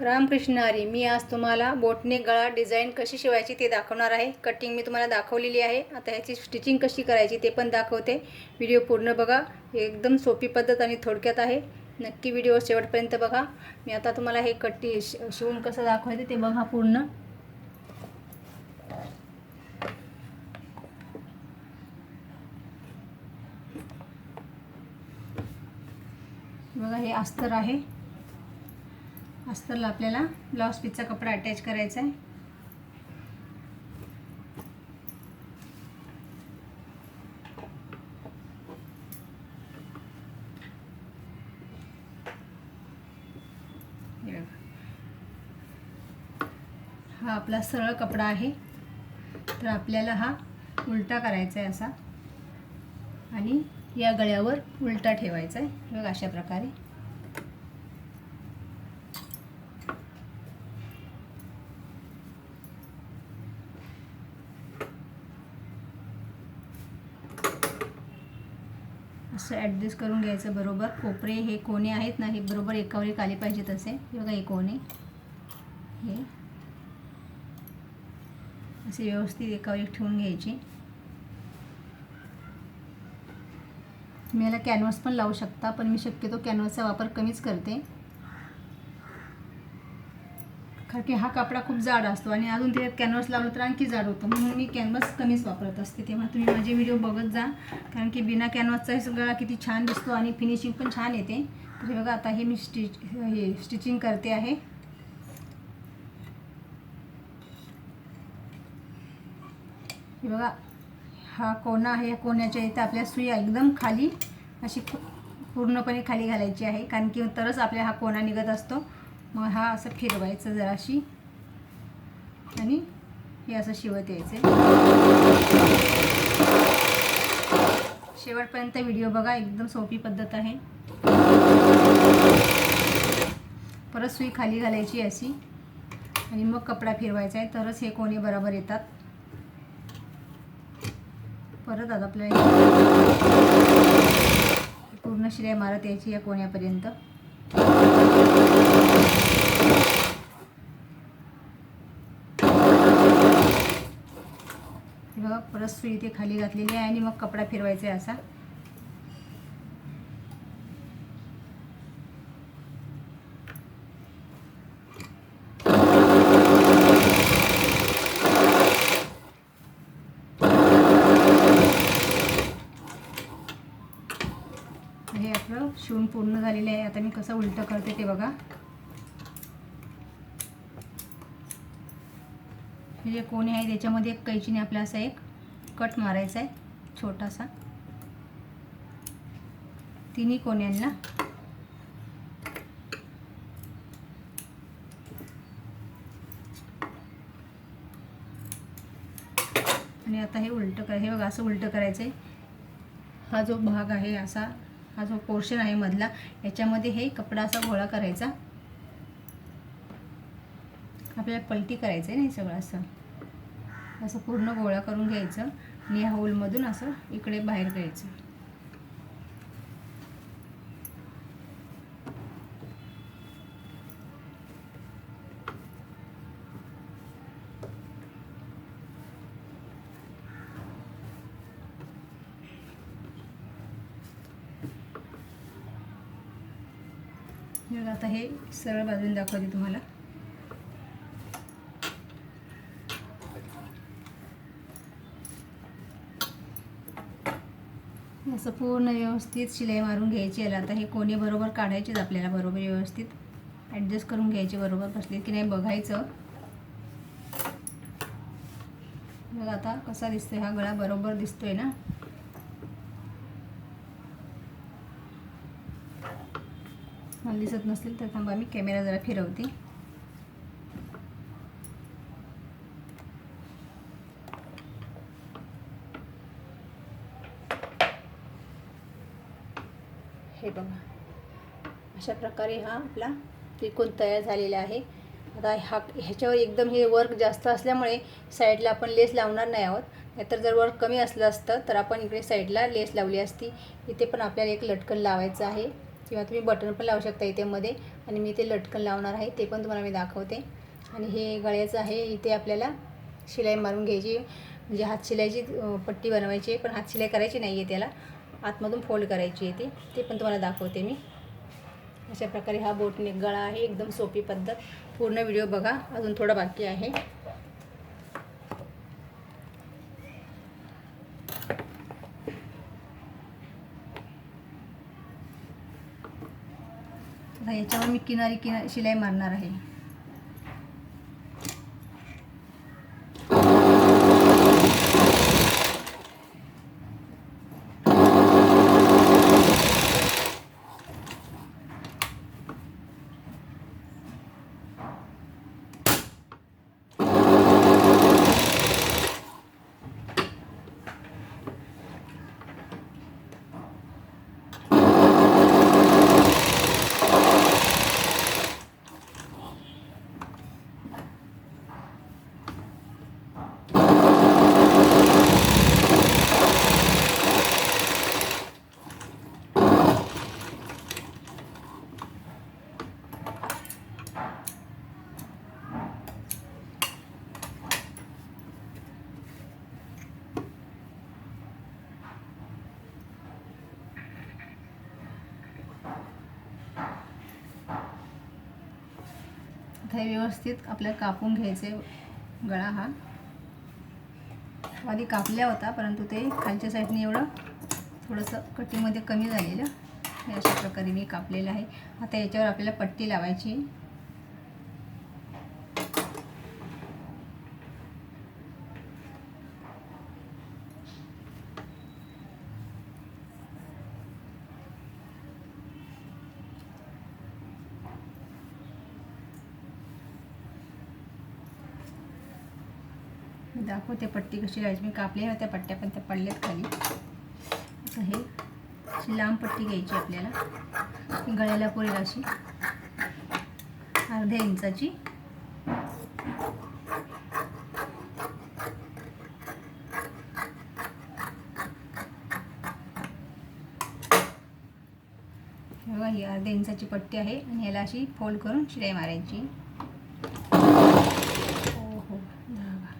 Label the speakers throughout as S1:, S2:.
S1: रामकृष्ण हरी मी आज तुम्हाला बोटने गळा डिझाईन कशी शिवायची ते दाखवणार आहे. कटिंग मी तुम्हाला दाखवलेली आहे. आता ह्याची स्टिचिंग कशी करायची ते पण दाखवते. व्हिडिओ पूर्ण बघा. एकदम सोपी पद्धत आणि थोडक्यात आहे. नक्की व्हिडिओ शेवटपर्यंत बघा. मी आता तुम्हाला हे कट्टी शिवून कसं दाखवायचं ते बघा पूर्ण. बघा हे अस्तर आहे. अस्तरला आपल्याला ब्लाऊज पीसचा कपडा अटॅच करायचा आहे. हा आपला सरळ कपडा आहे. तर आपल्याला हा उलटा करायचा आहे असा. आणि या गळ्यावर उलटा ठेवायचा आहे. बघा अशा प्रकारे. असं ॲडजस्ट करून घ्यायचं बरोबर? कोपरे हे कोणे आहेत ना हे बरोबर एकावर एक आले पाहिजेत असे हे बघा हे कोणे. हे. असे व्यवस्थित एकावर एक ठेवून घ्यायचे. तुम्ही याला कॅनव्हास पण लावू शकता पण मी शक्यतो कॅनव्हासचा वापर कमीच करते. कारण की हा कपडा खूप जाड असतो आणि अजून त्याच्यात कॅनव्हास लावलं तर आणखी जाड होतं. म्हणून मी कॅनव्हास कमीच वापरत असते. तेव्हा तुम्ही माझे व्हिडिओ बघत जा. कारण की बिना कॅनव्हासचा सगळा किती छान दिसतो आणि फिनिशिंग पण छान येते. तर हे बघा आता हे मी स्टिच हे स्टिचिंग करते आहे. हे बघा हा कोणा आहे. या कोण्याच्या इथं आपल्या सुया एकदम खाली अशी पूर्णपणे खाली घालायची आहे. कारण की तरच आपल्या हा कोणा निघत असतो. मग हा असं फिरवायचं जराशी. आणि हे असं शिवत यायचं शेवटपर्यंत व्हिडिओ बघा एकदम सोपी पद्धत आहे. परत सुई खाली घालायची अशी. आणि मग कपडा फिरवायचा आहे तरच हे कोणी बरोबर येतात. परत आता आपल्याला पूर्ण शिलाई मारत यायची या कोण्यापर्यंत हे बघा परत सुई इथे खाली घातलेली आहे आणि मग कपडा फिरवायचा आहे असा. हे आपलं शिवून पूर्ण झालेलं आहे. आता मी कसं उलटं करते ते बघा. हे जे कोणी आहे त्याच्यामध्ये एक कैचीने आपला असा एक कट मारायचा आहे छोटासा. तिन्ही कोण्यांना. आणि आता हे उलटं कर हे बघा असं उलटं करायचं आहे हा जो भाग आहे असा हा जो पोर्शन आहे मधला याच्यामध्ये हे कपडा असा गोळा करायचा. आपल्याला पलटी करायचं आहे नाही सगळं असं. असं पूर्ण गोळा करून घ्यायचं आणि ह्या होलमधून असं इकडे बाहेर घ्यायचं आता हे सरळ बाजून दाखवते तुम्हाला. असं पूर्ण व्यवस्थित शिलाई मारून घ्यायची याला. आता हे कोणी बरोबर काढायचेच आपल्याला बरोबर व्यवस्थित. ॲडजस्ट करून घ्यायचे बरोबर बसले की नाही बघायचं. मग आता कसा दिसतोय हा गळा बरोबर दिसतोय ना? मला दिसत नसेल तर थांबा मी कॅमेरा जरा फिरवते हे बघा. अशा प्रकारे हा आपला त्रिकोण तयार झालेला आहे. आता हा ह्याच्यावर एकदम हे वर्क जास्त असल्यामुळे साईडला आपण लेस लावणार नाही आहोत. नाहीतर जर वर्क कमी असलं असतं तर आपण इकडे साईडला लेस लावली असती. इथे पण आपल्याला एक लटकन लावायचं आहे. किंवा तुम्ही बटन पण लावू शकता इथेमध्ये. आणि मी ते लटकन लावणार आहे. ते पण तुम्हाला मी दाखवते. आणि हे गळ्याचं आहे. इथे आपल्याला शिलाई मारून घ्यायची. म्हणजे हात शिलाईची पट्टी बनवायची आहे. पण हात शिलाई करायची नाही आहे त्याला. आतमधून फोल्ड करायची आहे ती. ते पण तुम्हाला दाखवते मी. अशा प्रकारे हा बोटने गळा आहे. एकदम सोपी पद्धत. पूर्ण व्हिडिओ बघा. अजून थोडा बाकी आहे. याच्यावर मी किनारी किनारी शिलाई मारणार आहे. व्यवस्थित आपल्याला कापून घ्यायचे गळा हा. आधी कापल्या होता परंतु ते खालच्या साईडने एवढं थोडंसं कटिंगमध्ये कमी झालेलं. हे अशा प्रकारे मी कापलेलं आहे. आता याच्यावर आपल्याला पट्टी लावायची. दाखवते पट्टी कशी लावायची मी कापल्या होत्या पट्ट्या पण त्या पडल्यात खाली. असं हे अशी लांब पट्टी घ्यायची आपल्याला. गळ्याला पुरेल अशी. अर्ध्या इंचाची. ही अर्ध्या इंचाची पट्टी आहे आणि ह्याला अशी फोल्ड करून शिलाई मारायची हो हो धागा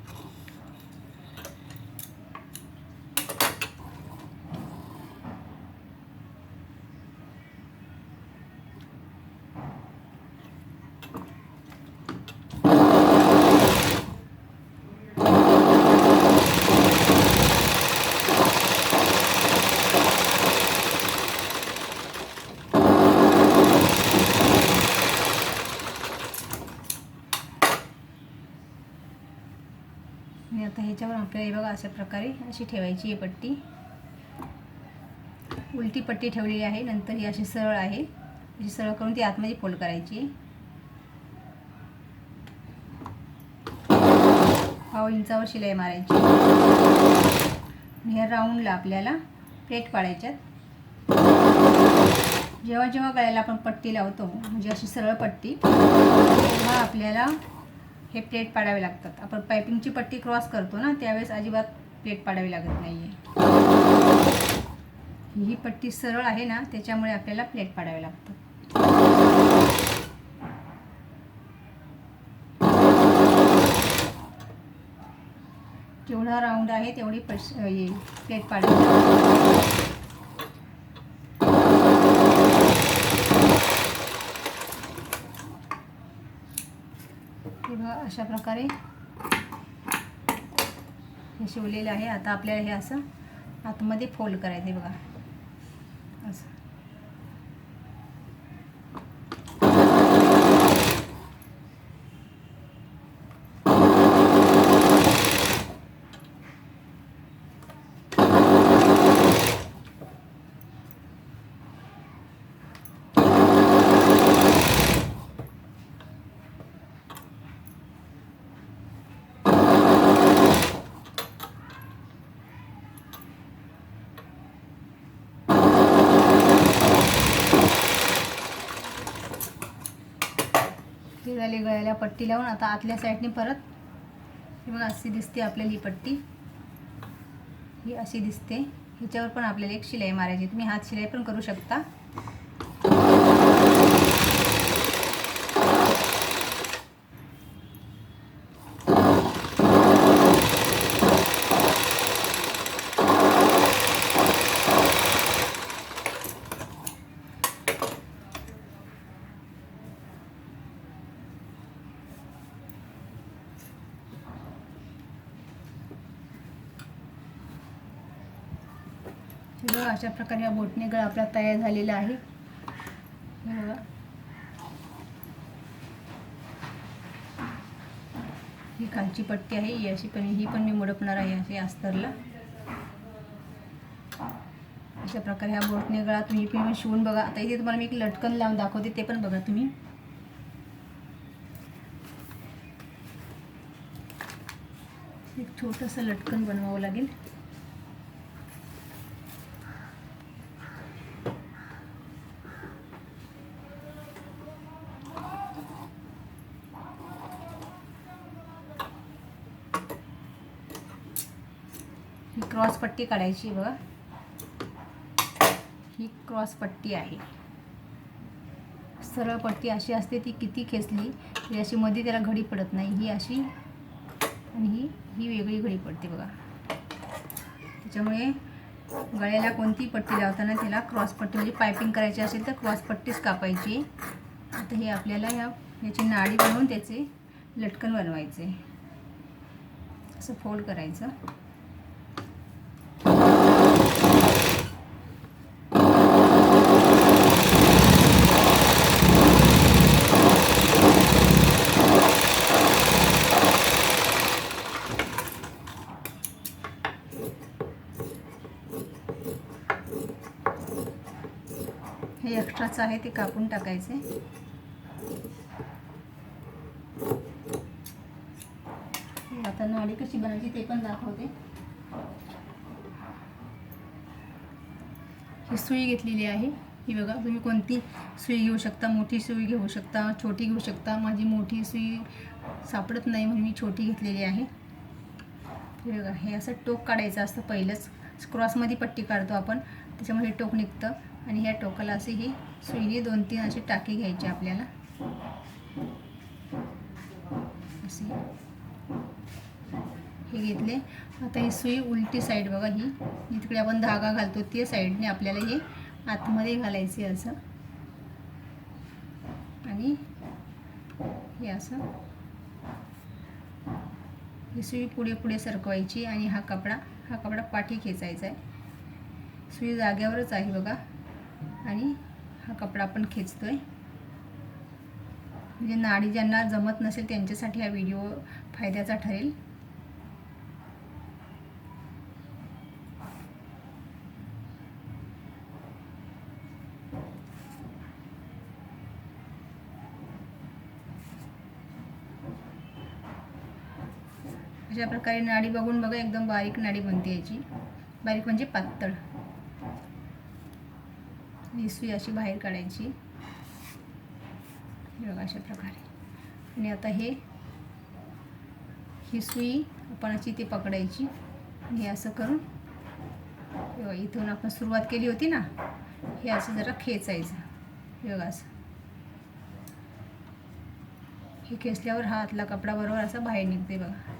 S1: आणि आता ह्याच्यावर आपल्याला हे बघा अशा प्रकारे अशी ठेवायची आहे पट्टी. उलटी पट्टी ठेवलेली आहे. नंतर ही अशी सरळ आहे. अशी सरळ करून ती आतमध्ये फोल्ड करायची. आहे पाव इंचावर शिलाई मारायची. ह्या राऊंडला आपल्याला प्लेट पाडायच्यात. जेव्हा जेव्हा गळ्याला आपण पट्टी लावतो म्हणजे अशी सरळ पट्टी तेव्हा आपल्याला हे प्लेट पाडावे लागतात. आपण पायपिंगची पट्टी क्रॉस करतो ना त्यावेळेस अजिबात प्लेट पाडावी लागत नाही आहे ही पट्टी सरळ आहे ना त्याच्यामुळे आपल्याला प्लेट पाडावे लागतात. जेवढा राऊंड आहे तेवढी पश प्लेट पाडावी लागतात हे बघा अशा प्रकारे हे शिवलेलं आहे. आता आपल्याला हे असं आतमध्ये फोल्ड करायचं आहे बघा असं हे झाली गळ्याला पट्टी लावून आता आतल्या साईडने परत हे बघा अशी दिसते आपल्याला ही पट्टी. ही अशी दिसते. ह्याच्यावर पण आपल्याला एक शिलाई मारायची तुम्ही हात शिलाई पण करू शकता हे बघा अशा प्रकारे हा बोटने गळा आपला तयार झालेला आहे. बघा ही खालची पट्टी आहे ही अशी पण ही पण मी मुडपणार आहे अशी अस्तरला. अशा प्रकारे हा बोटने गळा तुम्ही पण शिवून बघा. आता इथे तुम्हाला मी एक लटकन लावून दाखवते ते पण बघा तुम्ही. एक छोटंसं लटकन बनवावं लागेल ही क्रॉस पट्टी काढायची बघा. ही क्रॉस पट्टी आहे. सरळ पट्टी अशी असते ती किती खेचली तरी अशी मध्ये त्याला घडी पडत नाही. ही अशी आणि ही ही वेगळी घडी पडते बघा. त्याच्यामुळे गळ्याला कोणती पट्टी लावताना त्याला क्रॉस पट्टी म्हणजे पायपिंग करायची असेल तर क्रॉस पट्टीच कापायची. आता हे आपल्याला ह्या याची नाडी बनवून त्याचे लटकन बनवायचे. असं फोल्ड करायचं. हे आहे ते कापून टाकायचे. आता नाडी कशी बनायची ते पण दाखवते. ही सुई घेतलेली आहे. ही बघा तुम्ही कोणती सुई घेऊ शकता मोठी सुई घेऊ शकता छोटी घेऊ शकता. माझी मोठी सुई सापडत नाही म्हणून मी छोटी घेतलेली आहे. हे बघा हे असं टोक काढायचं असतं पहिलंच. क्रॉसमध्ये पट्टी काढतो आपण त्याच्यामुळे टोक निघतं. आणि ह्या टोकाला असे ही सुईने दोन तीन असे टाके घ्यायचे आपल्याला. असे. हे घेतले. आता ही सुई उलटी साईड बघा ही. जी तिकडे आपण धागा घालतो ते साईडने आपल्याला हे आतमध्ये घालायचे असं. आणि हे असं. ही सुई पुढे पुढे सरकवायची आणि हा कपडा हा कपडा पाठी खेचायचा आहे. सुई जाग्यावरच आहे बघा. आणि हा कपडा आपण खेचतोय. म्हणजे नाडी ज्यांना जमत नसेल त्यांच्यासाठी हा व्हिडिओ फायद्याचा ठरेल. अशा प्रकारे नाडी बघून बघा एकदम बारीक नाडी बनते याची. बारीक म्हणजे पातळ. ही सुई अशी बाहेर काढायची. बघा अशा प्रकारे. आणि आता हे ही सुई आपण अशी ती पकडायची. आणि असं करून इथून आपण सुरुवात केली होती ना हे असं जरा खेचायचं. बघा असं. हे खेचल्यावर हा आतला कपडा बरोबर असा बाहेर निघते बघा.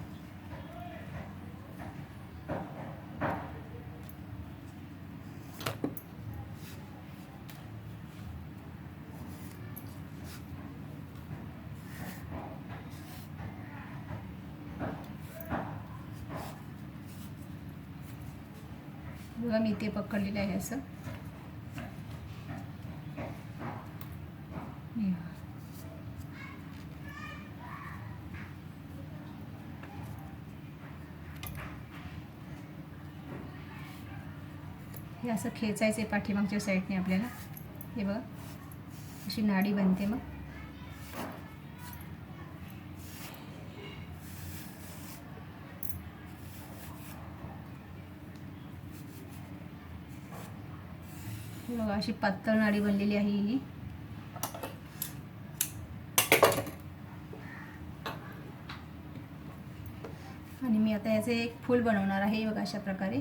S1: इथे ते पकडलेलं आहे असं. हे हे असं खेचायचं आहे पाठीमागच्या साईडने आपल्याला. हे बघा अशी नाडी बनते मग. बघा अशी पातळ नाडी बनलेली आहे ही. आणि मी आता याचे एक फूल बनवणार आहे बघा अशा प्रकारे.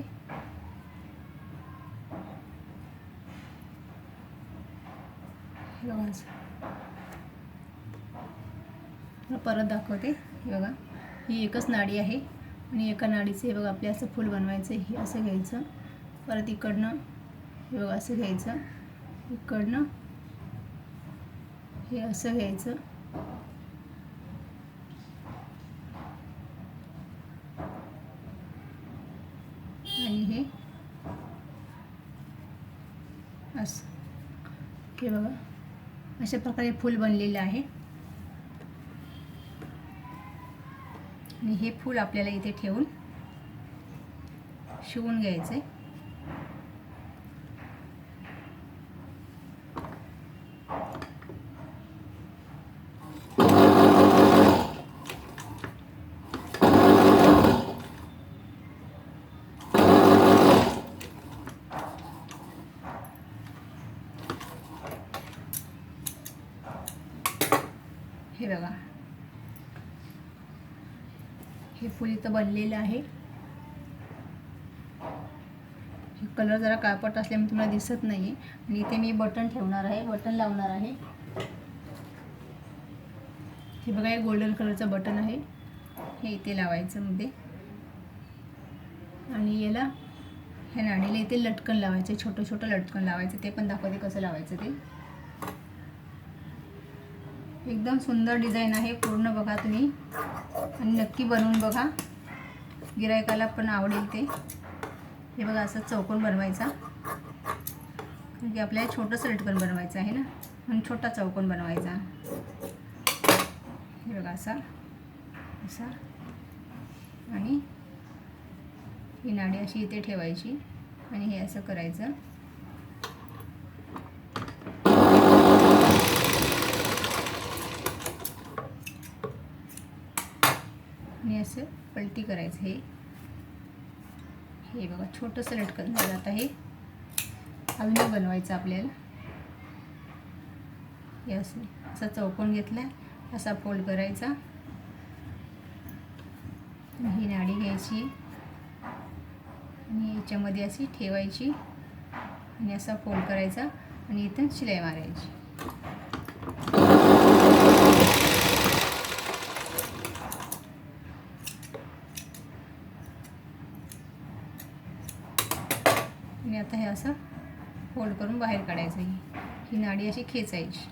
S1: परत दाखवते हे बघा. ही एकच नाडी आहे आणि एका नाडीचे बघा आपल्या असं फूल बनवायचं आहे. हे असं घ्यायचं. परत इकडनं हे असं घ्यायचं. इकडनं हे असं घ्यायचं. आणि हे असं. हे बघा अशा प्रकारे फूल बनलेलं आहे. आणि हे फूल आपल्याला इथे ठेवून शिवून घ्यायचं आहे फुल इथं बनलेलं आहे. हे कलर जरा काळपट असल्यामुळे तुम्हाला दिसत नाही आणि इथे मी बटन ठेवणार आहे बटन लावणार आहे. हे बघा हे गोल्डन कलरचं बटन आहे. हे इथे लावायचं मध्ये. आणि याला ह्या नाणीला इथे लटकन लावायचं छोटं छोटं लटकन लावायचं ते पण दाखवते कसं लावायचं ते. एकदम सुंदर डिझाईन आहे. पूर्ण बघा तुम्ही. आणि नक्की बनवून बघा. गिरायकाला पण आवडेल ते. हे बघा असं चौकोन बनवायचा. कारण की आपल्याला छोटंसं लटकन बनवायचं आहे ना? म्हणून छोटा चौकोन बनवायचा. हे बघा असा. असा. आणि ही नाडी अशी इथे ठेवायची. आणि हे असं करायचं आणि असं पलटी करायचं हे. हे बघा छोटंसं लटकन झालं आता हे. अजून बनवायचं आपल्याला. हे असं असा चौकोन घेतला असा फोल्ड करायचा. ही नाडी घ्यायची. आणि याच्यामध्ये अशी ठेवायची. आणि असा फोल्ड करायचा. आणि इथं शिलाई मारायची आणि आता हे असं फोल्ड करून बाहेर काढायचं ही. ही नाडी अशी खेचायची.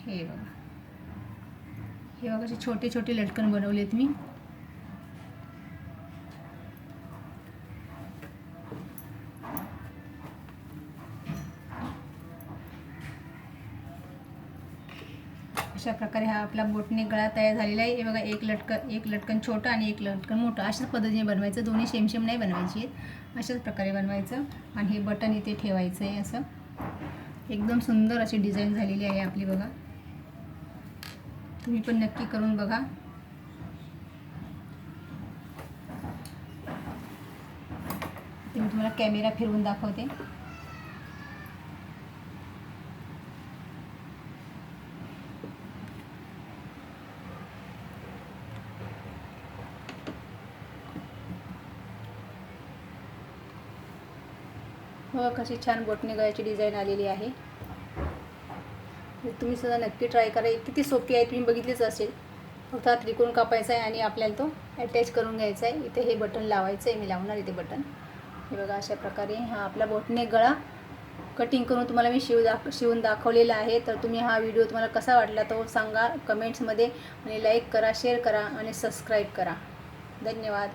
S1: हे बघा. हे बघा असे छोटे छोटे लटकन बनवलेत मी. अशा प्रकारे हा आपला बोटने गळा तयार झालेला आहे. हे बघा एक लटकन एक लटकन छोटं आणि एक लटकन मोठं. अशाच पद्धतीने बनवायचं. दोन्ही शेमशेम नाही बनवायची. आहेत अशाच प्रकारे बनवायचं. आणि हे बटन इथे ठेवायचं आहे असं. एकदम सुंदर अशी डिझाईन झालेली आहे आपली बघा. तुम्ही पण नक्की करून बघा. ते मी तुम्हाला कॅमेरा फिरवून दाखवते. हो कशी छान बोटणे गळ्याची डिझाईन आलेली आहे. तुम्ही सुद्धा नक्की ट्राय करा. किती सोपी आहे तुम्ही बघितलीच असेल. फक्त हा त्रिकोण कापायचा आहे आणि आपल्याला तो अटॅच करून घ्यायचा आहे. इथे हे बटन लावायचं आहे मी लावणार इथे बटन हे बघा अशा प्रकारे हा आपला बोटणे गळा कटिंग करून तुम्हाला मी शिव दाख शिवून दाखवलेला आहे. तर तुम्ही हा व्हिडिओ तुम्हाला कसा वाटला तो सांगा. कमेंट्समध्ये आणि लाईक करा शेअर करा आणि सबस्क्राईब करा. धन्यवाद.